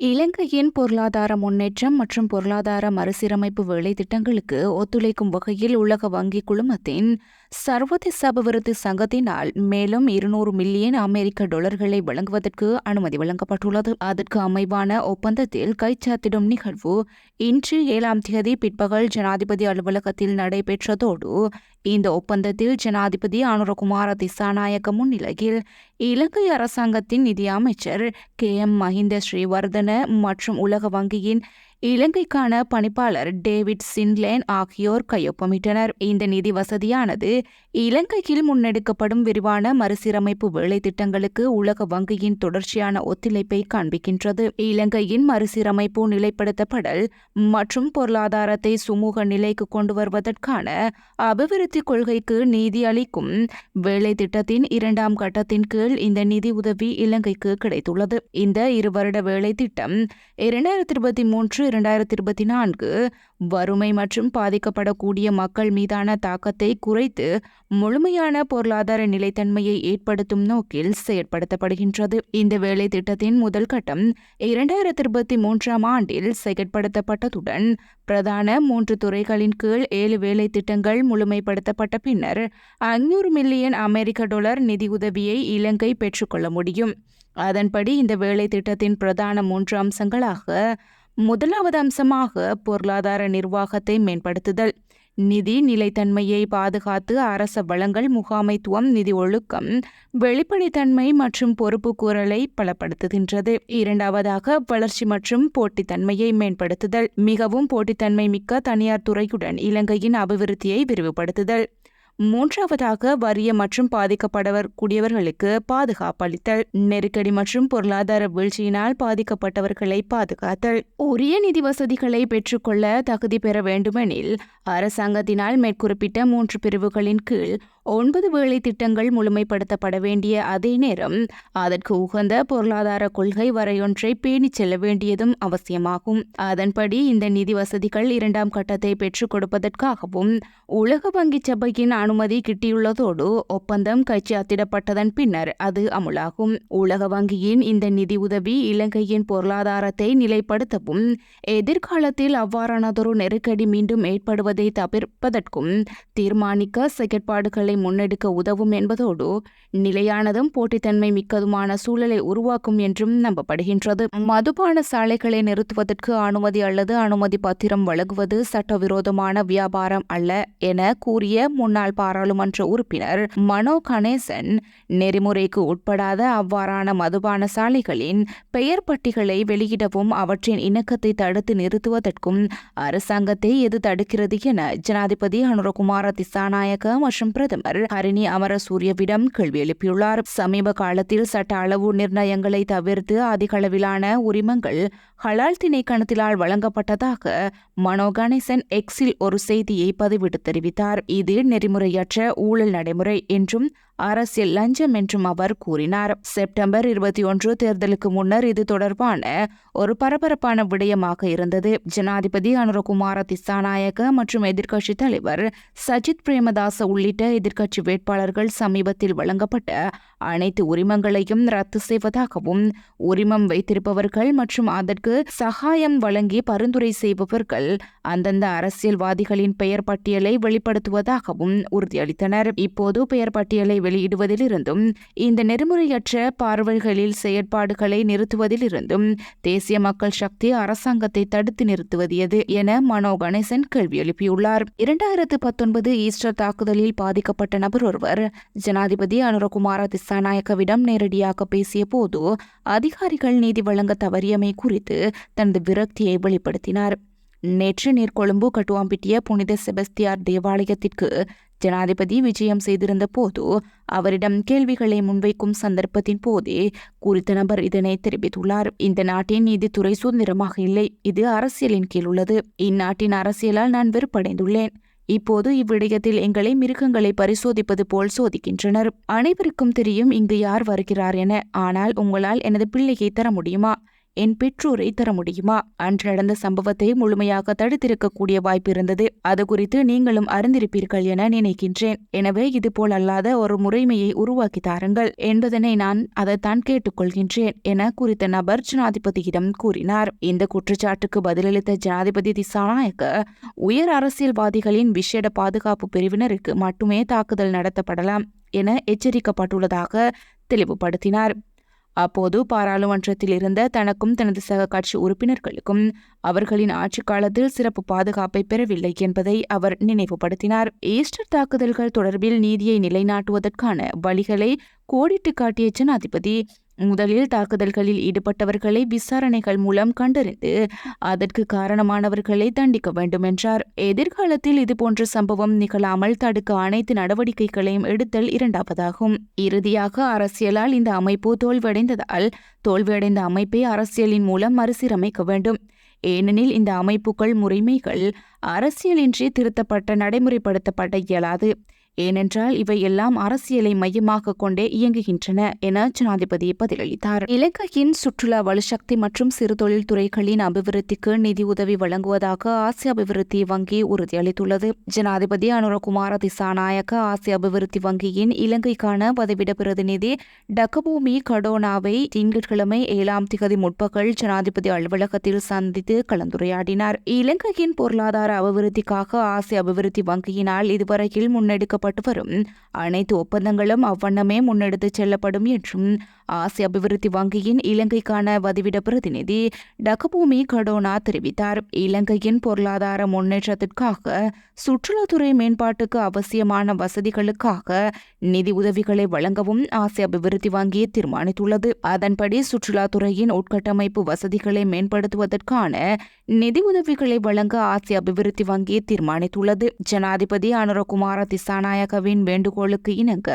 இலங்கையின் பொருளாதார முன்னேற்றம் மற்றும் பொருளாதார மறுசீரமைப்பு வேலை திட்டங்களுக்கு ஒத்துழைக்கும் வகையில் உலக வங்கி குழுமத்தின் சர்வதேச அபிவிருத்தி சங்கத்தினால் மேலும் இருநூறு மில்லியன் அமெரிக்க டாலர்களை வழங்குவதற்கு அனுமதி வழங்கப்பட்டுள்ளது. அதற்கு அமைவான ஒப்பந்தத்தில் கைச்சாத்திடும் நிகழ்வு இன்று ஏழாம் தேதி பிற்பகல் ஜனாதிபதி அலுவலகத்தில் நடைபெற்றதோடு இந்த ஒப்பந்தத்தில் ஜனாதிபதி அனுரகுமார திசாநாயக்க முன்னிலையில் இலங்கை அரசாங்கத்தின் நிதி அமைச்சர் கே எம் மஹிந்த ஸ்ரீவர்தன மற்றும் உலக வங்கியின் இலங்கைக்கான பணிப்பாளர் டேவிட் சின்லேன் ஆகியோர் கையொப்பமிட்டனர். இந்த நிதி வசதியானது இலங்கையில் முன்னெடுக்கப்படும் விரிவான மறுசீரமைப்பு வேலை திட்டங்களுக்கு உலக வங்கியின் தொடர்ச்சியான ஒத்துழைப்பை காண்பிக்கின்றது. இலங்கையின் மறுசீரமைப்பு நிலைப்படுத்தப்படல் மற்றும் பொருளாதாரத்தை சுமூக நிலைக்கு கொண்டு வருவதற்கான அபிவிருத்தி கொள்கைக்கு நிதி அளிக்கும் வேலை திட்டத்தின் இரண்டாம் கட்டத்தின் கீழ் இந்த நிதி உதவி இலங்கைக்கு கிடைத்துள்ளது. இந்த இருவருட வேலை திட்டம் இரண்டாயிரத்தி இருபத்தி மூன்று இரண்டாயிரத்தி இருபத்தி நான்கு வறுமை மற்றும் பாதிக்கப்படக்கூடிய மக்கள் மீதான தாக்கத்தை குறைத்து முழுமையான பொருளாதார நிலைத்தன்மையை ஏற்படுத்தும் நோக்கில் செயற்படுத்தப்படுகின்றது. இந்த வேலை திட்டத்தின் முதல் கட்டம் இரண்டாயிரத்தி இருபத்தி மூன்றாம் ஆண்டில் செயற்படுத்தப்பட்டதுடன் பிரதான மூன்று துறைகளின் கீழ் ஏழு வேலை திட்டங்கள் முழுமைப்படுத்தப்பட்ட பின்னர் ஐநூறு மில்லியன் அமெரிக்க டாலர் நிதியுதவியை இலங்கை பெற்றுக்கொள்ள முடியும். அதன்படி இந்த வேலை திட்டத்தின் பிரதான மூன்று அம்சங்களாக முதலாவது அம்சமாக பொருளாதார நிர்வாகத்தை மேம்படுத்துதல். நிதி நிலைத்தன்மையை பாதுகாத்து அரச வளங்கள் முகாமைத்துவம் நிதி ஒழுக்கம் வெளிப்படைத்தன்மை மற்றும் பொறுப்பு கூறலை பலப்படுத்துகின்றது. இரண்டாவதாக வளர்ச்சி மற்றும் போட்டித்தன்மையை மேம்படுத்துதல். மிகவும் போட்டித்தன்மை மிக்க தனியார் துறையுடன் இலங்கையின் அபிவிருத்தியை விரிவுபடுத்துதல். மூன்றாவதாக வறிய மற்றும் பாதிக்கப்படக்கூடியவர்களுக்கு பாதுகாப்பளித்தல் நெருக்கடி மற்றும் பொருளாதார வீழ்ச்சியினால் பாதிக்கப்பட்டவர்களை பாதுகாத்தல். உரிய நிதி வசதிகளை பெற்றுக்கொள்ள தகுதி பெற வேண்டுமெனில் அரசாங்கத்தினால் மேற்குறிப்பிட்ட மூன்று பிரிவுகளின் கீழ் ஒன்பது வேலை திட்டங்கள் முழுமைப்படுத்தப்பட வேண்டிய அதே நேரம் அதற்கு உகந்த பொருளாதார கொள்கை வரையொன்றை பேணிச் செல்ல வேண்டியதும் அவசியமாகும். அதன்படி இந்த நிதி வசதிகள் இரண்டாம் கட்டத்தை பெற்றுக் கொடுப்பதற்காகவும் உலக வங்கி சபையின் அனுமதி கிட்டியுள்ளதோடு ஒப்பந்தம் கைச்சாத்திடப்பட்டதன் பின்னர் அது அமுலாகும். உலக வங்கியின் இந்த நிதி உதவி இலங்கையின் பொருளாதாரத்தை நிலைப்படுத்தவும் எதிர்காலத்தில் அவ்வாறானதொரு நெருக்கடி மீண்டும் ஏற்படுவதை தவிர்ப்பதற்கும் தீர்மானிக்க செயற்பாடுகளை முன்னெடுக்க உதவும் என்பதோடு நிலையானதும் போட்டித்தன்மை மிக்கதுமான சூழலை உருவாக்கும் என்றும் நம்பப்படுகின்றது. மதுபான சாலைகளை நிறுத்துவதற்கு அனுமதி அல்லது அனுமதி பத்திரம் வழங்குவது சட்டவிரோதமான வியாபாரம் அல்ல என கூறிய முன்னாள் பாராளுமன்ற உறுப்பினர் மனோ கணேசன் நெறிமுறைக்கு உட்படாத அவ்வாறான மதுபான சாலைகளின் பெயர் பட்டிகளை வெளியிடவும் அவற்றின் இணக்கத்தை தடுத்து நிறுத்துவதற்கும் அரசாங்கத்தை எது தடுக்கிறது என ஜனாதிபதி அனுரகுமார திசாநாயக மற்றும் பிரதமர் ஹரிணி அமரசூரியவிடம் கேள்வி எழுப்பியுள்ளார். சமீப காலத்தில் சட்ட அளவு நிர்ணயங்களை தவிர்த்து அதிகளவிலான உரிமங்கள் ஹலால் திணைக்களத்தினால் வழங்கப்பட்டதாக மனோ கணேசன் எக்ஸில் ஒரு செய்தியை பதிவிட்டு தெரிவித்தார். இது நெறிமுறையற்ற ஊழல் நடைமுறை என்றும் அரசியல் லஞ்சம் என்றும் அவர் கூறினார். செப்டம்பர் இருபத்தி ஒன்று தேர்தலுக்கு முன்னர் இது தொடர்பான ஒரு பரபரப்பான விடயமாக இருந்தது. ஜனாதிபதி அனுரகுமார திசாநாயக்க மற்றும் எதிர்க்கட்சி தலைவர் சஜித் பிரேமதாச உள்ளிட்ட எதிர்க்கட்சி வேட்பாளர்கள் சமீபத்தில் வழங்கப்பட்ட அனைத்து உரிமங்களையும் ரத்து செய்வதாகவும் உரிமம் வைத்திருப்பவர்கள் மற்றும் அதற்கு சகாயம் வழங்கி பரிந்துரை செய்பவர்கள் அந்தந்த அரசியல்வாதிகளின் பெயர் பட்டியலை வெளிப்படுத்துவதாகவும் உறுதியளித்தனர். இப்போது பெயர் பட்டியலை வெளியிடுவதிலிருந்தும் இந்த நெறிமுறையற்ற பார்வைகளில் செயற்பாடுகளை நிறுத்துவதிலிருந்தும் தேசிய மக்கள் சக்தி அரசாங்கத்தை தடுத்து நிறுத்துவது எது என மனோ கணேசன் கேள்வி எழுப்பியுள்ளார். இரண்டாயிரத்து பத்தொன்பது ஈஸ்டர் தாக்குதலில் பாதிக்கப்பட்ட நபர் ஒருவர் ஜனாதிபதி அனுரகுமார திசாநாயக்கவிடம் நேரடியாக பேசிய போது அதிகாரிகள் நீதி வழங்க தவறியமை குறித்து தனது விரக்தியை வெளிப்படுத்தினார். நேற்று நீர்கொழும்பு கட்டுவாம்பிட்டிய புனித செபஸ்தியார் தேவாலயத்திற்கு ஜனாதிபதி விஜயம் செய்திருந்த போது அவரிடம் கேள்விகளை முன்வைக்கும் சந்தர்ப்பத்தின் போதே குறித்த நபர் இதனை தெரிவித்துள்ளார். இந்த நாட்டின் நீதித்துறை சுதந்திரமாக இல்லை. இது அரசியலின் கீழ் உள்ளது. இந்நாட்டின் அரசியலால் நான் வெறுப்படைந்துள்ளேன். இப்போது இவ்விடயத்தில் எங்களை மிருகங்களை பரிசோதிப்பது போல் சோதிக்கின்றனர். அனைவருக்கும் தெரியும் இங்கு யார் வருகிறார் என. ஆனால் உங்களால் எனது பிள்ளையை தர முடியுமா? என் பெற்றோரை தர முடியுமா? அன்று நடந்த சம்பவத்தை முழுமையாக தடுத்திருக்கக்கூடிய வாய்ப்பு இருந்தது. அது குறித்து நீங்களும் அறிந்திருப்பீர்கள் என நினைக்கின்றேன். எனவே இதுபோல் அல்லாத ஒரு முறைமையை உருவாக்கி தாருங்கள் என்பதனை நான் அதைத்தான் கேட்டுக்கொள்கின்றேன் என குறித்த நபர் ஜனாதிபதியிடம் கூறினார். இந்த குற்றச்சாட்டுக்கு பதிலளித்த ஜனாதிபதி திசாநாயக்க உயர் அரசியல்வாதிகளின் விசேட பாதுகாப்பு பிரிவினருக்கு மட்டுமே தாக்குதல் நடத்தப்படலாம் என எச்சரிக்கப்பட்டுள்ளதாக தெளிவுபடுத்தினார். அப்போது பாராளுமன்றத்தில் இருந்த தனக்கும் தனது சக கட்சி உறுப்பினர்களுக்கும் அவர்களின் ஆட்சி காலத்தில் சிறப்பு பாதுகாப்பை பெறவில்லை என்பதை அவர் நினைவுபடுத்தினார். ஈஸ்டர் தாக்குதல்கள் தொடர்பில் நீதியை நிலைநாட்டுவதற்கான வழிகளை கோடிட்டு காட்டிய ஜனாதிபதி முதலில் தாக்குதல்களில் ஈடுபட்டவர்களை விசாரணைகள் மூலம் கண்டறிந்து அதற்கு காரணமானவர்களை தண்டிக்க வேண்டும் என்றார். எதிர்காலத்தில் இதுபோன்ற சம்பவம் நிகழாமல் தடுக்க அனைத்து நடவடிக்கைகளையும் எடுத்தல் இரண்டாவதாகும். இறுதியாக அரசியலால் இந்த அமைப்பு தோல்வியடைந்ததால் தோல்வியடைந்த அமைப்பை அரசியலின் மூலம் மறுசீரமைக்க வேண்டும். ஏனெனில் இந்த அமைப்புகள் முறைமைகள் அரசியலின்றி திருத்தப்பட்ட நடைமுறைப்படுத்தப்பட இயலாது. ஏனென்றால் இவை எல்லாம் அரசியலை மையமாக கொண்டே இயங்குகின்றன என ஜனாதிபதி பதிலளித்தார். இலங்கையின் சுற்றுலா வலுசக்தி மற்றும் சிறுதொழில் துறைகளின் அபிவிருத்திக்கு நிதி உதவி வழங்குவதாக ஆசிய அபிவிருத்தி வங்கி உறுதியளித்துள்ளது. ஜனாதிபதி அனுரகுமார திசாநாயக்க ஆசிய அபிவிருத்தி வங்கியின் இலங்கைக்கான பதவிட பிரதிநிதி டக்கபூமி கடோனாவை திங்கட்கிழமை ஏழாம் திகதி முற்பகல் ஜனாதிபதி அலுவலகத்தில் சந்தித்து கலந்துரையாடினார். இலங்கையின் பொருளாதார அபிவிருத்திக்காக ஆசிய அபிவிருத்தி வங்கியினால் இதுவரையில் முன்னெடுக்க செய்யப்பட்டு வரும். அனைத்து ஒப்பந்தங்களும் அவ்வண்ணமே முன்னெடுத்துச் செல்லப்படும் என்றும் ஆசிய அபிவிருத்தி வங்கியின் இலங்கைக்கான வதிவிட பிரதிநிதி டகபூமி கடோனா தெரிவித்தார். இலங்கையின் பொருளாதார முன்னேற்றத்திற்காக சுற்றுலாத்துறை மேம்பாட்டுக்கு அவசியமான வசதிகளுக்காக நிதி உதவிகளை வழங்கவும் ஆசிய அபிவிருத்தி வங்கி தீர்மானித்துள்ளது. அதன்படி சுற்றுலாத்துறையின் உட்கட்டமைப்பு வசதிகளை மேம்படுத்துவதற்கான நிதி உதவிகளை வழங்க ஆசிய அபிவிருத்தி வங்கி தீர்மானித்துள்ளது. ஜனாதிபதி அனுரகுமார திசாநாயகவின் வேண்டுகோளுக்கு இணங்க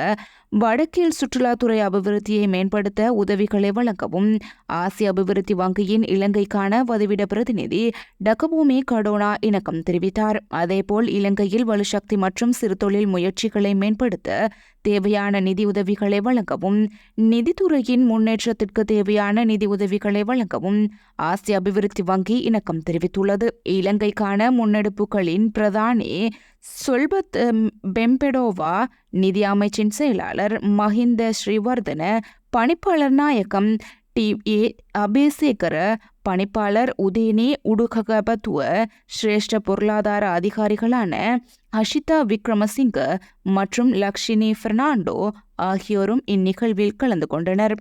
வடக்கில் சுற்றுலாத்துறை அபிவிருத்தியை மேம்படுத்த உதவிகளை வழங்கவும். ஆசிய அபிவிருத்தி வங்கியின் இலங்கைக்கான வதிவிட பிரதிநிதி டக்கபூமி கடோனா இணக்கம் தெரிவித்தார். அதேபோல் இலங்கையில் வலுசக்தி மற்றும் சிறுதொழில் முயற்சிகளை மேம்படுத்த தேவையான நிதி உதவிகளை வழங்கவும். நிதித்துறையின் முன்னேற்றத்திற்கு தேவையான நிதி உதவிகளை வழங்கவும் ஆசிய அபிவிருத்தி வங்கி இணக்கம் தெரிவித்துள்ளது. இலங்கைக்கான முன்னெடுப்புகளின் பிரதானி சொல்பத் பெம்பெடோவா நிதி அமைச்சின் செயலாளர் மஹிந்த ஸ்ரீவர்தன பணிப்பாளர் நாயகம் டி. ஏ. அபேசேகர பணிப்பாளர் உதயனி உடுககபத்துவ சிரேஷ்ட பொருளாதார அதிகாரிகளான அஷிதா விக்ரமசிங்க மற்றும் லக்ஷினி பெர்னாண்டோ ஆகியோரும் இந்நிகழ்வில் கலந்து கொண்டனர்.